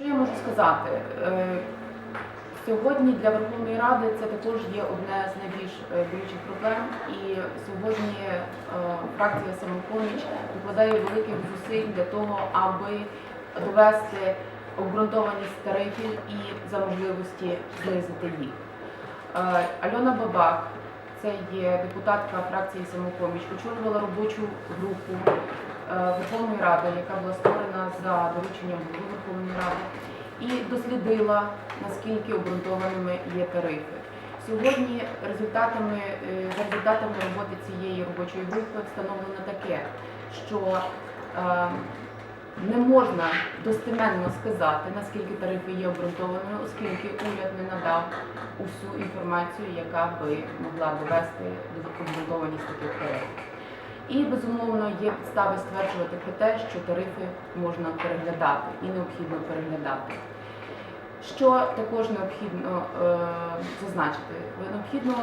Що я можу сказати? Е, Сьогодні для Верховної Ради це також є одне з найбільш е, болючих проблем. І сьогодні е, фракція самопоміч прикладає великих зусиль для того, аби довести обґрунтованість тарифів і за можливості знизити їх. Альона Бабак, це є депутатка фракції самопоміч, очолювала робочу групу Верховної Ради, яка була створена за дорученням голови Верховної Ради, і дослідила наскільки обґрунтованими є тарифи. Сьогодні результатами е, результатами роботи цієї робочої групи встановлено таке, що е, не можна достеменно сказати, наскільки тарифи є обґрунтованими, оскільки уряд не надав усю інформацію, яка би могла довести до обґрунтованість таких тарифів. І безумовно є підстави стверджувати про те, що тарифи можна переглядати і необхідно переглядати. Що також необхідно е, зазначити? Необхідно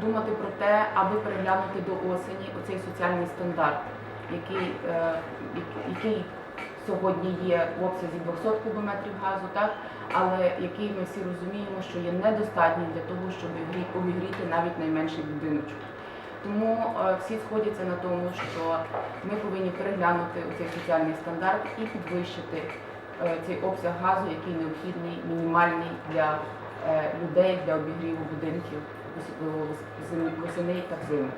думати про те, аби переглянути до осені оцей соціальний стандарт, який, е, який сьогодні є в обсязі 200 кубометрів газу, так? але який ми всі розуміємо, що є недостатнім для того, щоб обігріти навіть найменший будиночок. Тому е, всі сходяться на тому, що ми повинні переглянути цей соціальний стандарт і підвищити е, цей обсяг газу, який необхідний, мінімальний для е, людей для обігріву будинків особливо вос- восени та взимку.